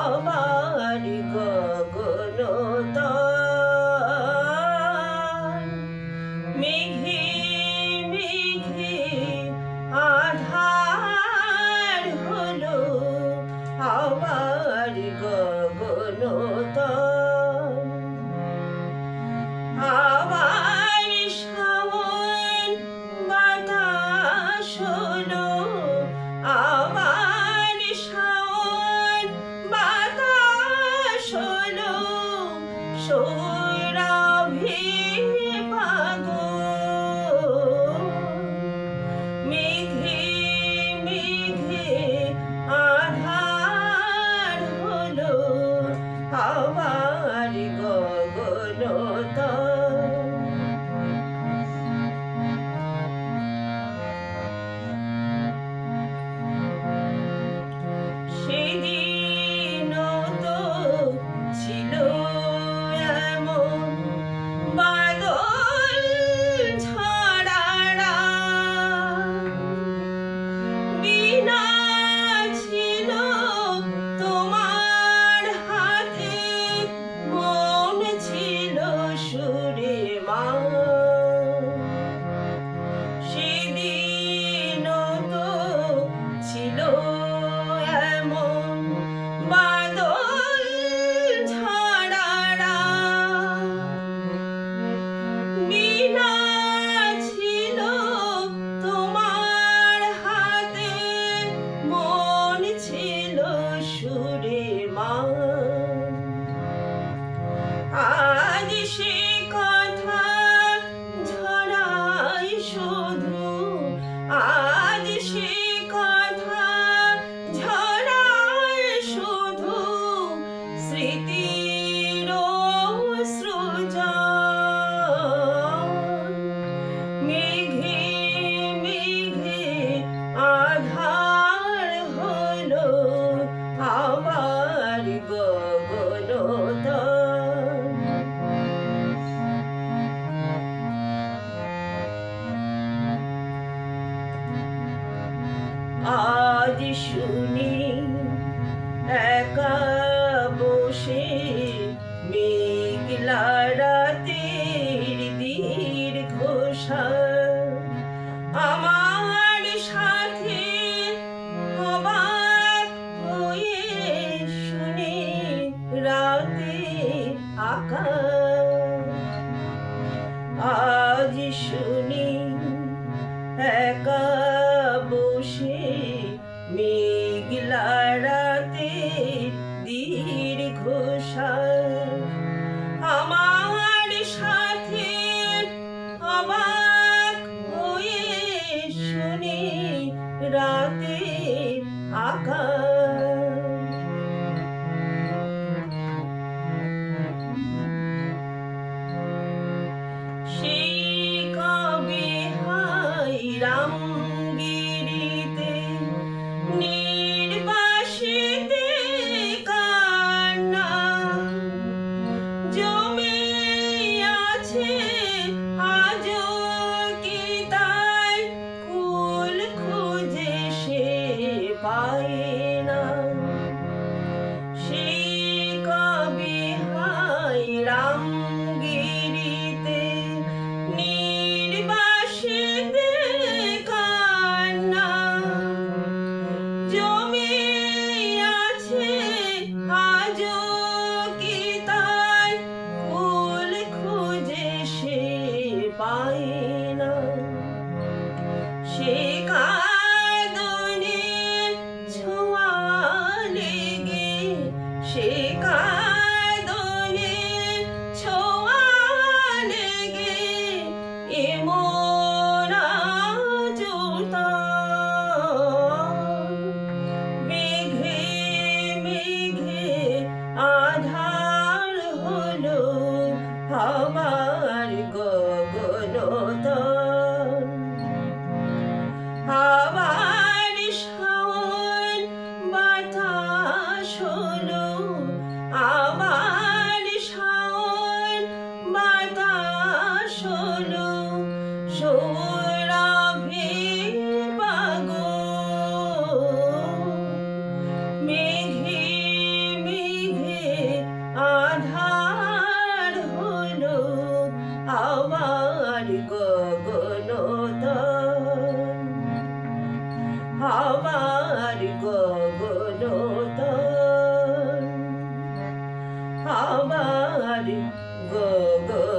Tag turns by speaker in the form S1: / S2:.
S1: আমার গগনতা সৌরভী Oh. শুনি একা বসে মেঘলা রাতের দীর্ঘ আমার সাথে অবাক হয়ে শুনে রাতে আকাশ। রাতে দীর্ঘ আমার Bye. আমার গগনতা আমার গগনত আমার গগনত আমার গগন